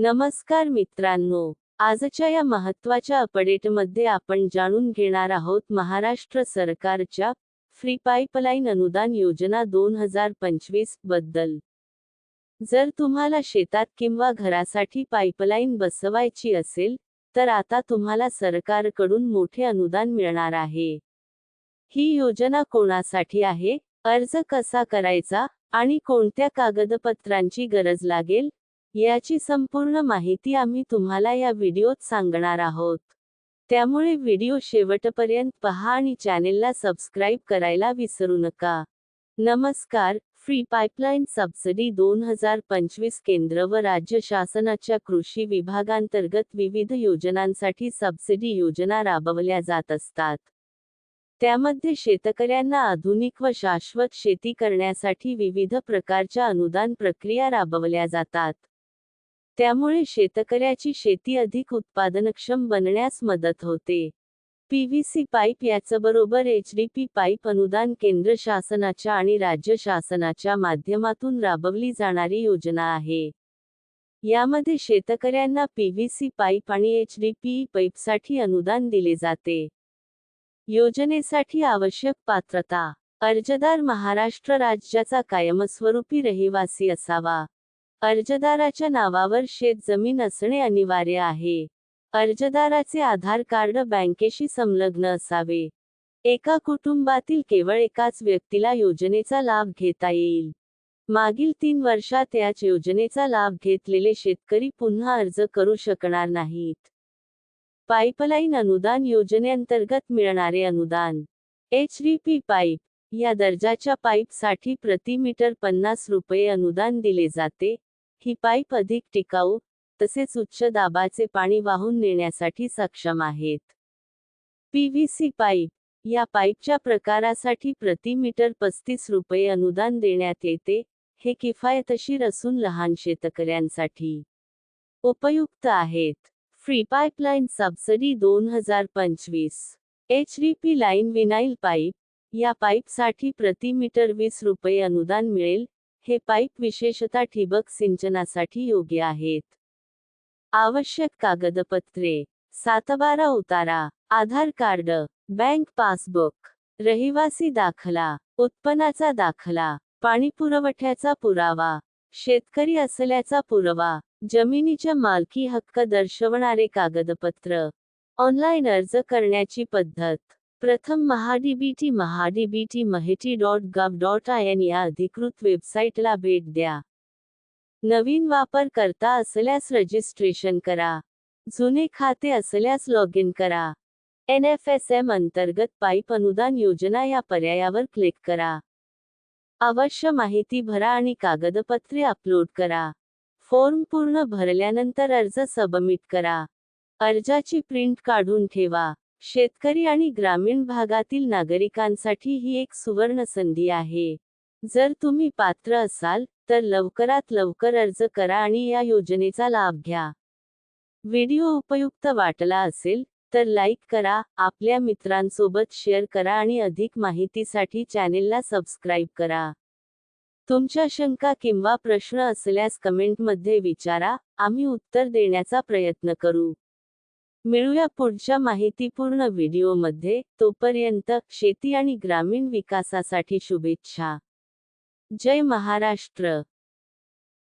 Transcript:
नमस्कार मित्रांनो आजच्या या महत्त्वाच्या अपडेटमध्ये आपण जाणून घेणार आहोत महाराष्ट्र सरकारच्या फ्री पाईपलाईन अनुदान योजना दोन हजार पंचवीसबद्दल. जर तुम्हाला शेतात किंवा घरासाठी पाईपलाईन बसवायची असेल तर आता तुम्हाला सरकारकडून मोठे अनुदान मिळणार आहे. ही योजना कोणासाठी आहे अर्ज कसा करायचा आणि कोणत्या कागदपत्रांची गरज लागेल याची संपूर्ण माहिती आम्ही तुम्हाला या व्हिडिओत सांगणार आहोत. त्यामुळे व्हिडिओ शेवटपर्यंत पहा आणि चॅनेलला सबस्क्राईब करायला विसरू नका. नमस्कार फ्री पाईपलाईन सबसिडी दोन हजार पंचवीस केंद्र व राज्य शासनाच्या कृषी विभागांतर्गत विविध योजनांसाठी सबसिडी योजना राबवल्या जात असतात. त्यामध्ये शेतकऱ्यांना आधुनिक व शाश्वत शेती करण्यासाठी विविध प्रकारच्या अनुदान प्रक्रिया राबवल्या जातात. त्यामुळे शेतकऱ्याची शेती अधिक उत्पादनक्षम बनण्यास मदत होते. पीव्हीसी पाईप याचबरोबर एचडीपी पाईप अनुदान केंद्र शासनाच्या आणि राज्य शासनाच्या माध्यमातून राबवली जाणारी योजना आहे. यामध्ये शेतकऱ्यांना पीव्हीसी पाईप आणि एचडीपी पाईपसाठी अनुदान दिले जाते. योजनेसाठी आवश्यक पात्रता. अर्जदार महाराष्ट्र राज्याचा कायमस्वरूपी रहिवासी असावा. अर्जदाराच्या नावावर शेत जमीन असणे अनिवार्य आहे. अर्जदाराचे आधार कार्ड बँकेशी संलग्न असावे. एका कुटुंबातील केवळ एकाच व्यक्तीला योजनेचा लाभ घेता येईल. मागील तीन वर्षात याच योजनेचा लाभ घेतलेले शेतकरी पुन्हा अर्ज करू शकणार नाहीत. पाईपलाईन अनुदान योजनेअंतर्गत मिळणारे अनुदान. एच डी पी पाईप या दर्जाच्या पाईपसाठी प्रति मीटर पन्नास रुपये अनुदान दिले जाते. ही पाईप अधिक टिकाऊ तसेच उच्च दाबाचे पाणी वाहून नेण्यासाठी सक्षम आहेत. पीव्हीसी पाईप या पाईपच्या प्रकारासाठी प्रति मीटर पस्तीस रुपये अनुदान देण्यात येते हे किफायतशीर असून लहान शेतकऱ्यांसाठी उपयुक्त आहेत. फ्री पाईपलाईन सबसिडी दोन हजार पंचवीस H D P line vinyl pipe या पाईपसाठी प्रति मीटर वीस रुपये अनुदान मिळेल हे पाईप विशेषतः ठिबक सिंचनासाठी योग्य आहेत. आवश्यक कागदपत्रे सातबारा उतारा आधार कार्ड बँक पासबुक रहिवासी दाखला उत्पन्नाचा दाखला पाणी पुरवठ्याचा पुरावा शेतकरी असल्याचा पुरावा जमिनीच्या मालकी हक्क दर्शवणारे कागदपत्र ऑनलाईन अर्ज करण्याची पद्धत. प्रथम MahaDBT MahaDBT Mahait dot gov dot I N या अधिकृत वेबसाईटला भेट द्या. नवीन वापरकर्ता असल्यास रजिस्ट्रेशन करा. जुने खाते असल्यास लॉग इन करा. एन एफ एस एम अंतर्गत पाईप अनुदान योजना या पर्यायावर क्लिक करा. अवश्य माहिती भरा आणि कागदपत्रे अपलोड करा. फॉर्म पूर्ण भरल्यानंतर अर्ज सबमिट करा. अर्जाची प्रिंट काढून ठेवा. शेतकरी आणि ग्रामीण भागातील नागरिकांसाठी ही एक सुवर्ण संधी आहे. जर तुम्ही पात्र असाल तर लवकरात लवकर अर्ज करा आणि या योजनेचा लाभ घ्या. व्हिडिओ उपयुक्त वाटला असेल तर लाईक करा आपल्या मित्रांसोबत शेअर करा आणि अधिक माहितीसाठी चॅनेलला सबस्क्राईब करा. तुमच्या शंका किंवा प्रश्न असल्यास कमेंटमध्ये विचारा आम्ही उत्तर देण्याचा प्रयत्न करू. मिळूया पुढच्या माहितीपूर्ण व्हिडिओमध्ये. तोपर्यंत शेती आणि ग्रामीण विकासासाठी शुभेच्छा. जय महाराष्ट्र.